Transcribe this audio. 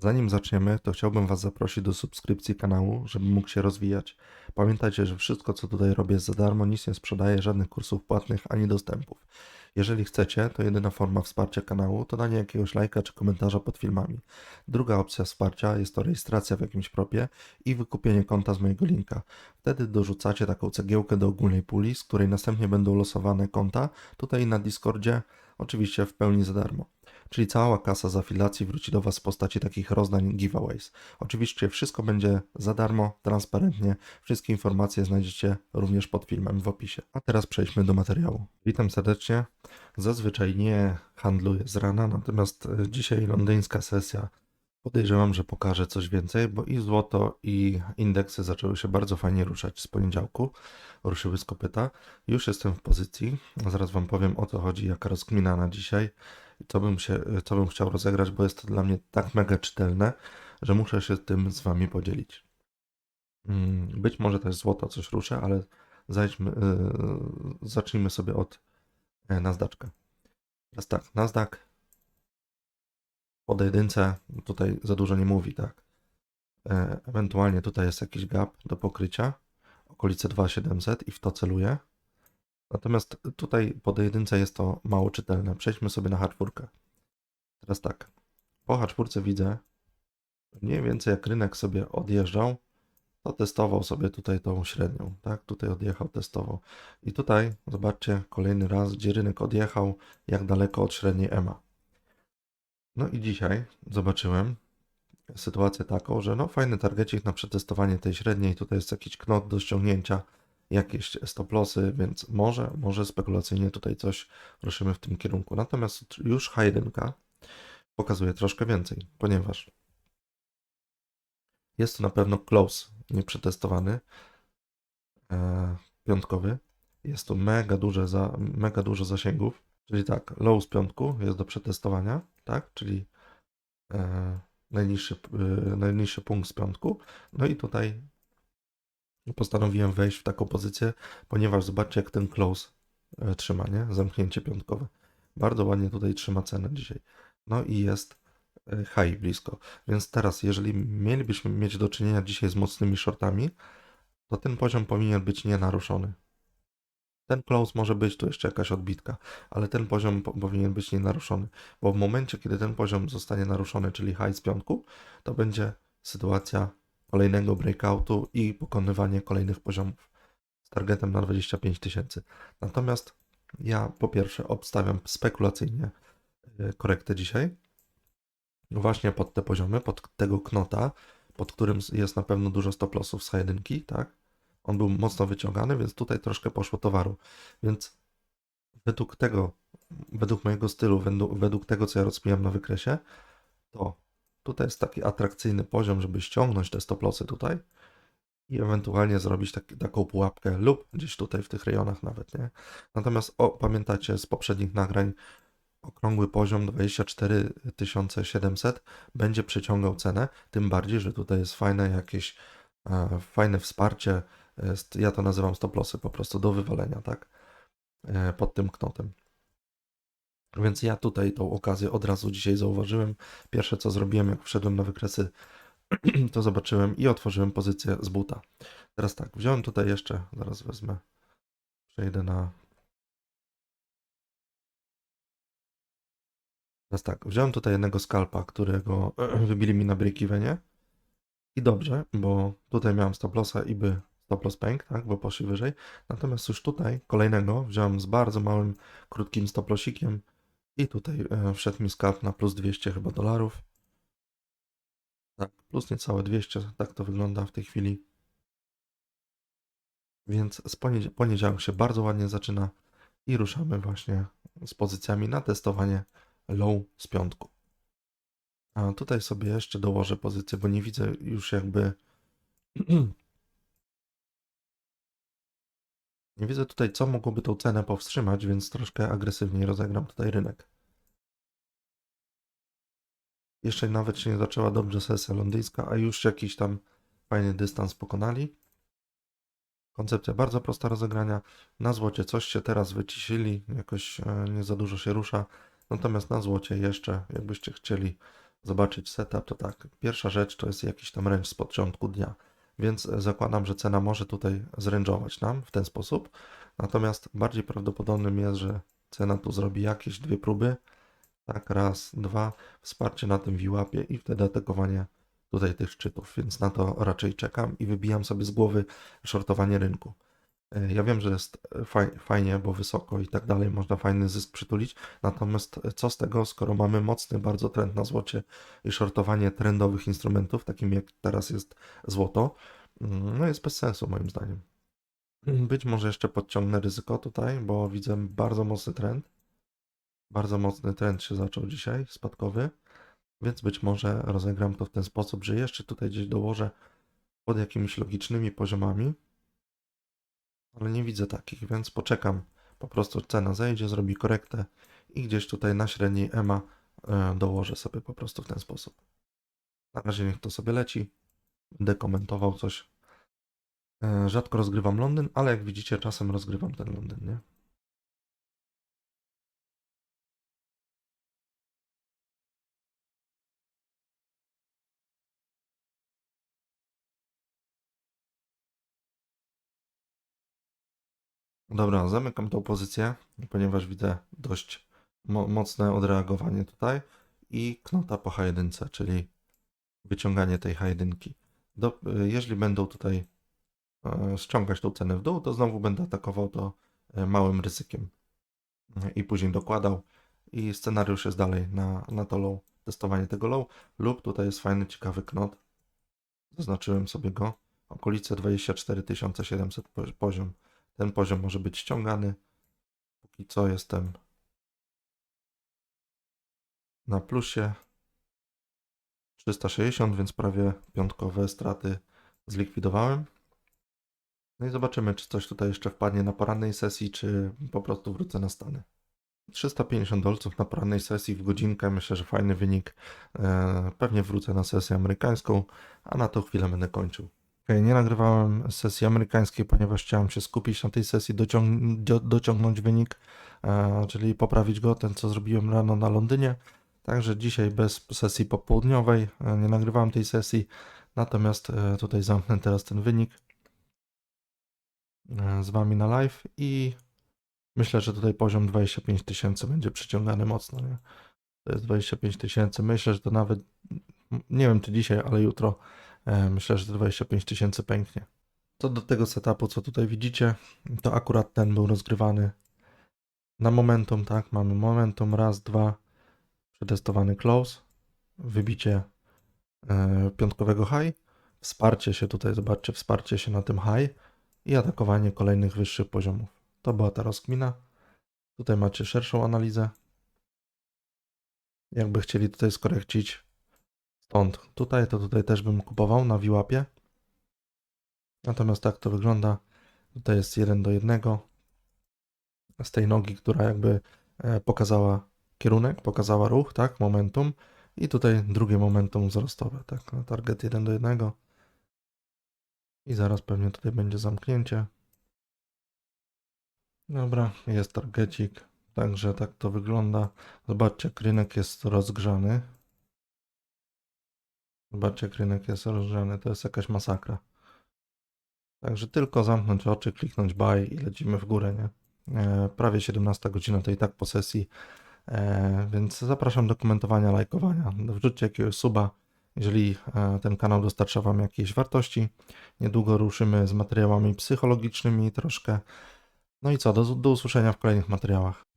Zanim zaczniemy, to chciałbym Was zaprosić do subskrypcji kanału, żeby mógł się rozwijać. Pamiętajcie, że wszystko co tutaj robię jest za darmo, nic nie sprzedaję, żadnych kursów płatnych ani dostępów. Jeżeli chcecie, to jedyna forma wsparcia kanału to danie jakiegoś lajka czy komentarza pod filmami. Druga opcja wsparcia jest to rejestracja w jakimś propie i wykupienie konta z mojego linka. Wtedy dorzucacie taką cegiełkę do ogólnej puli, z której następnie będą losowane konta tutaj na Discordzie, oczywiście w pełni za darmo. Czyli cała kasa z afilacji wróci do Was w postaci takich rozdań giveaways. Oczywiście wszystko będzie za darmo, transparentnie. Wszystkie informacje znajdziecie również pod filmem w opisie. A teraz przejdźmy do materiału. Witam serdecznie. Zazwyczaj nie handluję z rana, natomiast e, dzisiaj londyńska sesja. Podejrzewam, że pokażę coś więcej, bo i złoto, i indeksy zaczęły się bardzo fajnie ruszać z poniedziałku. Ruszyły z kopyta. Już jestem w pozycji. Zaraz Wam powiem o co chodzi, jaka rozkmina na dzisiaj i co bym, się, co bym chciał rozegrać, bo jest to dla mnie tak mega czytelne, że muszę się tym z Wami podzielić. Mm, Być może też złoto coś ruszę, ale zajdźmy, yy, zacznijmy sobie od e, Nasdaqka. Teraz tak, Nasdaq po jedynce tutaj za dużo nie mówi, tak. E, Ewentualnie tutaj jest jakiś gap do pokrycia, okolice 2700 i w to celuję. Natomiast tutaj po jedynce jest to mało czytelne. Przejdźmy sobie na H4. Teraz tak. Po H4 widzę mniej więcej jak rynek sobie odjeżdżał, to testował sobie tutaj tą średnią, tak? Tutaj odjechał, testował. I tutaj zobaczcie kolejny raz, gdzie rynek odjechał, jak daleko od średniej EMA. No i dzisiaj zobaczyłem sytuację taką, że no fajny targecik na przetestowanie tej średniej, tutaj jest jakiś knot do ściągnięcia, jakieś stop lossy, więc może, może spekulacyjnie tutaj coś ruszymy w tym kierunku. Natomiast już H1 pokazuje troszkę więcej, ponieważ jest to na pewno close, nieprzetestowany, e, piątkowy. Jest tu mega, duże za, mega dużo zasięgów, czyli tak, low z piątku jest do przetestowania, tak, czyli e, najniższy, e, najniższy punkt z piątku. No i tutaj postanowiłem wejść w taką pozycję, ponieważ zobaczcie jak ten close e, trzyma, nie? Zamknięcie piątkowe. Bardzo ładnie tutaj trzyma cenę dzisiaj. No i jest e, high blisko. Więc teraz, jeżeli mielibyśmy mieć do czynienia dzisiaj z mocnymi shortami, to ten poziom powinien być nienaruszony. Ten close może być tu jeszcze jakaś odbitka, ale ten poziom po- powinien być nienaruszony, bo w momencie, kiedy ten poziom zostanie naruszony, czyli high z piątku, to będzie sytuacja kolejnego breakoutu i pokonywanie kolejnych poziomów z targetem na 25 tysięcy. Natomiast ja po pierwsze obstawiam spekulacyjnie e, korektę dzisiaj, właśnie pod te poziomy, pod tego knota, pod którym jest na pewno dużo stop lossów z H1, tak? On był mocno wyciągany, więc tutaj troszkę poszło towaru. Więc według tego, według mojego stylu, według, według tego, co ja rozkminiam na wykresie, to tutaj jest taki atrakcyjny poziom, żeby ściągnąć te stop lossy tutaj i ewentualnie zrobić taką pułapkę lub gdzieś tutaj w tych rejonach nawet, nie? Natomiast o, pamiętacie z poprzednich nagrań, okrągły poziom 24 700 będzie przyciągał cenę, tym bardziej, że tutaj jest fajne jakieś e, fajne wsparcie, ja to nazywam stop lossy po prostu do wywalenia, tak? E, pod tym knotem. Więc ja tutaj tą okazję od razu dzisiaj zauważyłem. Pierwsze co zrobiłem, jak wszedłem na wykresy, to zobaczyłem i otworzyłem pozycję z buta. Teraz tak, wziąłem tutaj jeszcze, zaraz wezmę, przejdę na. Teraz tak, wziąłem tutaj jednego skalpa, którego wybili mi na break-evenie. I dobrze, bo tutaj miałem stop lossa i by stop loss pęk, tak, bo poszli wyżej. Natomiast już tutaj kolejnego wziąłem z bardzo małym, krótkim stop lossikiem i tutaj e, wszedł mi skalp na plus 200 chyba dolarów. Tak, plus niecałe 200, tak to wygląda w tej chwili. Więc z poniedziałek się bardzo ładnie zaczyna i ruszamy właśnie z pozycjami na testowanie low z piątku. A tutaj sobie jeszcze dołożę pozycję, bo nie widzę już jakby. Nie widzę tutaj, co mogłoby tą cenę powstrzymać, więc troszkę agresywniej rozegram tutaj rynek. Jeszcze nawet się nie zaczęła dobrze sesja londyńska, a już jakiś tam fajny dystans pokonali. Koncepcja bardzo prosta rozegrania. Na złocie coś się teraz wycisili, jakoś e, nie za dużo się rusza. Natomiast na złocie jeszcze, jakbyście chcieli zobaczyć setup, to tak, pierwsza rzecz to jest jakiś tam range z początku dnia, więc zakładam, że cena może tutaj zrężować nam w ten sposób, natomiast bardziej prawdopodobnym jest, że cena tu zrobi jakieś dwie próby, tak, raz, dwa, wsparcie na tym VWAP-ie i wtedy atakowanie tutaj tych szczytów, więc na to raczej czekam i wybijam sobie z głowy shortowanie rynku. E, Ja wiem, że jest e, faj, fajnie, bo wysoko i tak dalej, można fajny zysk przytulić, natomiast e, co z tego, skoro mamy mocny bardzo trend na złocie i shortowanie trendowych instrumentów, takim jak teraz jest złoto, mm, no jest bez sensu moim zdaniem. Być może jeszcze podciągnę ryzyko tutaj, bo widzę bardzo mocny trend. Bardzo mocny trend się zaczął dzisiaj, spadkowy, więc być może rozegram to w ten sposób, że jeszcze tutaj gdzieś dołożę pod jakimiś logicznymi poziomami, ale nie widzę takich, więc poczekam. Po prostu cena zejdzie, zrobi korektę i gdzieś tutaj na średniej EMA e, dołożę sobie po prostu w ten sposób. Na razie niech to sobie leci. Będę komentował coś. E, Rzadko rozgrywam Londyn, ale jak widzicie, czasem rozgrywam ten Londyn, nie? Dobra, zamykam tą pozycję, ponieważ widzę dość mo mocne odreagowanie tutaj. I knota po H1, czyli wyciąganie tej H1. Do, jeżeli będą tutaj e, ściągać tą cenę w dół, to znowu będę atakował to e, małym ryzykiem. I później dokładał. I scenariusz jest dalej na, na to low, testowanie tego low. Lub tutaj jest fajny, ciekawy knot, zaznaczyłem sobie go, okolice 24 700 po- poziom. Ten poziom może być ściągany. Póki co jestem na plusie 360, więc prawie piątkowe straty zlikwidowałem. No i zobaczymy, czy coś tutaj jeszcze wpadnie na porannej sesji, czy po prostu wrócę na stany. 350 dolców na porannej sesji w godzinkę, myślę, że fajny wynik. E, Pewnie wrócę na sesję amerykańską, a na tą chwilę będę kończył. Nie nagrywałem sesji amerykańskiej, ponieważ chciałem się skupić na tej sesji, dociąg- do- dociągnąć wynik, e, czyli poprawić go, ten co zrobiłem rano na Londynie. Także dzisiaj bez sesji popołudniowej e, nie nagrywałem tej sesji, natomiast e, tutaj zamknę teraz ten wynik e, z Wami na live i myślę, że tutaj poziom 25 tysięcy będzie przyciągany mocno. Nie? To jest 25 tysięcy. Myślę, że to nawet, nie wiem czy dzisiaj, ale jutro Myślę, że te 25 tysięcy pęknie. Co do tego setupu, co tutaj widzicie, to akurat ten był rozgrywany na momentum, tak? Mamy momentum, raz, dwa, przetestowany close, wybicie e, piątkowego high, wsparcie się tutaj, zobaczcie, wsparcie się na tym high i atakowanie kolejnych wyższych poziomów. To była ta rozkmina. Tutaj macie szerszą analizę. Jakby chcieli tutaj skorekcić stąd tutaj, to tutaj też bym kupował na VWAP-ie. Natomiast tak to wygląda. Tutaj jest 1 do 1 z tej nogi, która jakby e, pokazała kierunek, pokazała ruch, tak, momentum i tutaj drugie momentum wzrostowe, tak, target 1 do 1 i zaraz pewnie tutaj będzie zamknięcie. Dobra, jest targetik, także tak to wygląda. Zobaczcie, rynek jest rozgrzany. Zobaczcie, jak rynek jest rozgrzany, to jest jakaś masakra. Także tylko zamknąć oczy, kliknąć buy i lecimy w górę, nie? E, prawie 17 godzina to i tak po sesji, e, więc zapraszam do komentowania, lajkowania. Wrzućcie jakiegoś suba, jeżeli e, ten kanał dostarcza Wam jakiejś wartości. Niedługo ruszymy z materiałami psychologicznymi troszkę. No i co, do, do usłyszenia w kolejnych materiałach.